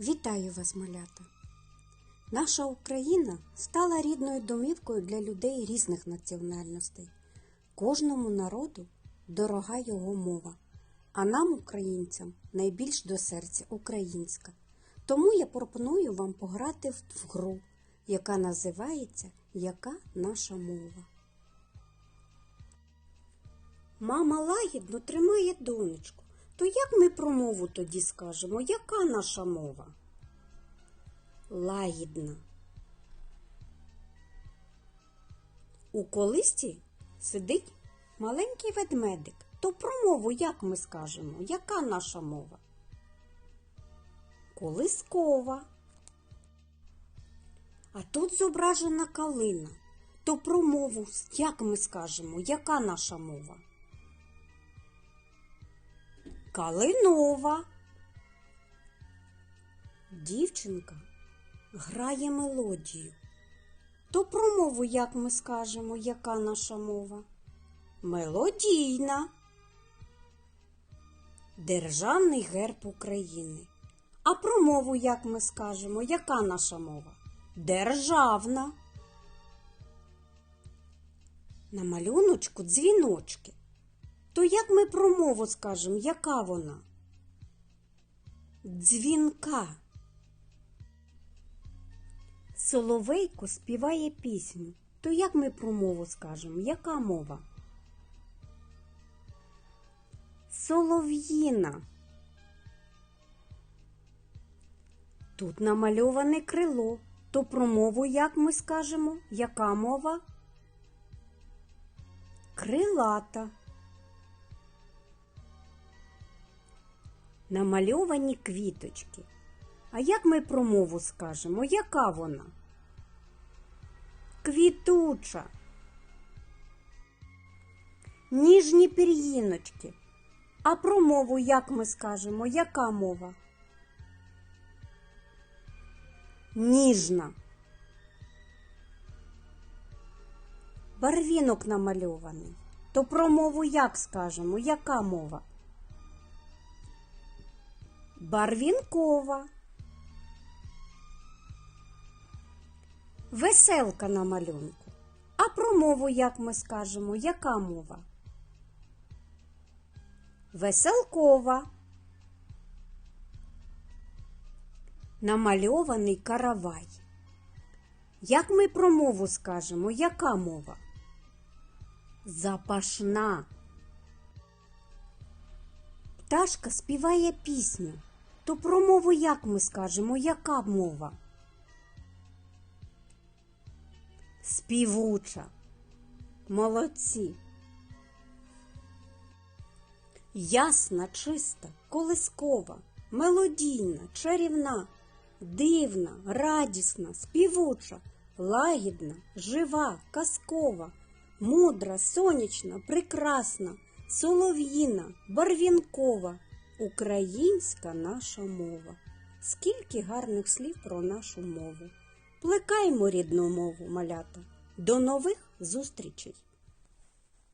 Вітаю вас, малята! Наша Україна стала рідною домівкою для людей різних національностей. Кожному народу дорога його мова, а нам, українцям, найбільш до серця українська. Тому я пропоную вам пограти в гру, яка називається Яка наша мова. Мама лагідно тримає донечку. То як ми про мову тоді скажемо? Яка наша мова? Лагідна. У колисці сидить маленький ведмедик. То про мову як ми скажемо? Яка наша мова? Колискова. А тут зображена калина. То про мову як ми скажемо? Яка наша мова? Калинова. Дівчинка грає мелодію. То про мову як ми скажемо, яка наша мова? Мелодійна. Державний герб України. А про мову як ми скажемо, яка наша мова? Державна. На малюночку дзвіночки. То як ми про мову скажемо, яка вона? Дзвінка. Соловейко співає пісню. То як ми про мову скажемо, яка мова? Солов'їна. Тут намальоване крило. То про мову як ми скажемо? Яка мова? Крилата. Намальовані квіточки. А як ми про мову скажемо? Яка вона? Квітуча. Ніжні пір'їночки. А про мову як ми скажемо? Яка мова? Ніжна. Барвінок намальований. То про мову як скажемо? Яка мова? Барвінкова. Веселка на малюнку. А про мову як ми скажемо? Яка мова? Веселкова. Намальований каравай. Як ми про мову скажемо? Яка мова? Запашна. Пташка співає пісню. То про мову як ми скажемо? Яка мова? Співуча. Молодці. Ясна, чиста, колискова, мелодійна, чарівна, дивна, радісна, співуча, лагідна, жива, казкова, мудра, сонячна, прекрасна, солов'їна, барвінкова, українська наша мова. Скільки гарних слів про нашу мову. Плекаймо рідну мову, малята. До нових зустрічей!